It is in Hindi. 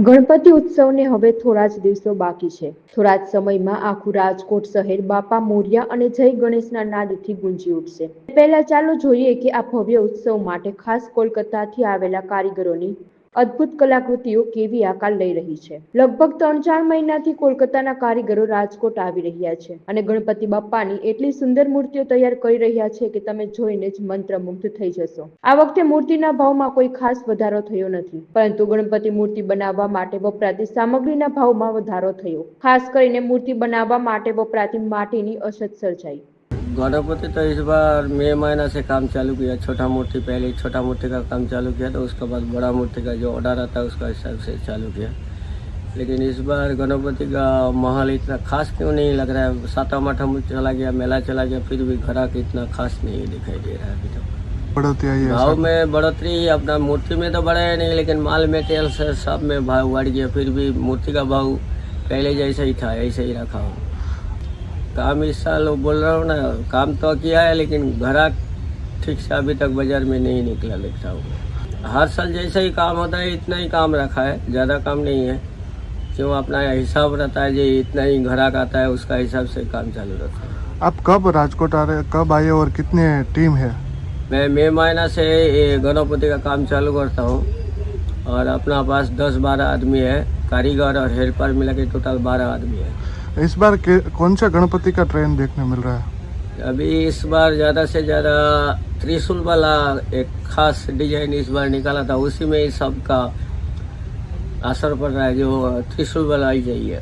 ગણપતિ ઉત્સવને હવે થોડા જ દિવસો બાકી છે. થોડા જ સમયમાં આખું રાજકોટ શહેર બાપા મોર્યા અને જય ગણેશના નાદથી ગુંજી ઉઠશે. પહેલા ચાલો જોઈએ કે આ ભવ્ય ઉત્સવ માટે ખાસ કોલકાતાથી આવેલા કારીગરોની અદ્ભુત કલાકૃતિઓ કેવી આકાર લઈ રહી છે. લગભગ ત્રણ ચાર મહિનાથી કોલકાતાના કારીગરો રાજકોટ આવી રહ્યા છે અને ગણપતિ બાપ્પાની એટલી સુંદર મૂર્તિઓ તૈયાર કરી રહ્યા છે કે તમે જોઈને જ મંત્રમુગ્ધ થઈ જશો. આ વખતે મૂર્તિના ભાવમાં કોઈ ખાસ વધારો થયો નથી, પરંતુ ગણપતિ મૂર્તિ બનાવવા માટે વપરાતી સામગ્રીના ભાવમાં વધારો થયો. ખાસ કરીને મૂર્તિ બનાવવા માટે વપરાતી માટીની અછત સર્જાઈ. गणपति तो इस बार मई महीना से काम चालू किया छोटा मूर्ति पहले छोटा मूर्ति का काम चालू किया तो उसके बाद बड़ा मूर्ति का जो ऑर्डर आता है उसका हिसाब से चालू किया। लेकिन इस बार गणपति का माहौल इतना खास क्यों नहीं लग रहा है? सातम आठम चला गया मेला चला गया फिर भी ग्राहक इतना खास नहीं दिखाई दे रहा है अभी तक। बढ़ोतरी भाव में बढ़ोतरी अपना मूर्ति में तो बढ़ा है नहीं लेकिन माल मेटेरियल सब में भाव बढ़ गया फिर भी मूर्ति का भाव पहले जैसा ही था ऐसे ही रखा हूँ। काम इस साल वो बोल रहा हूँ ना काम तो किया है लेकिन ग्राहक ठीक से अभी तक बाज़ार में नहीं निकला देखता हूँ। हर साल जैसा ही काम होता है इतना ही काम रखा है ज़्यादा काम नहीं है। क्यों? अपना हिसाब रहता है जो इतना ही ग्राहक आता है उसका हिसाब से काम चालू रहता है। आप कब राजकोट आ रहे कब आए और कितने टीम है? मैं मई महीना से गणपति का काम चालू करता हूँ और अपना पास दस बारह आदमी है कारीगर और हेल्पर मिला के टोटल बारह आदमी है। इस बार कौन सा गणपति का ट्रेन देखने मिल रहा है? अभी इस बार ज़्यादा से ज़्यादा त्रिशूल वाला एक खास डिज़ाइन इस बार निकाला था, उसी में सबका असर पड़ रहा है, जो त्रिशूल वाला ही चाहिए।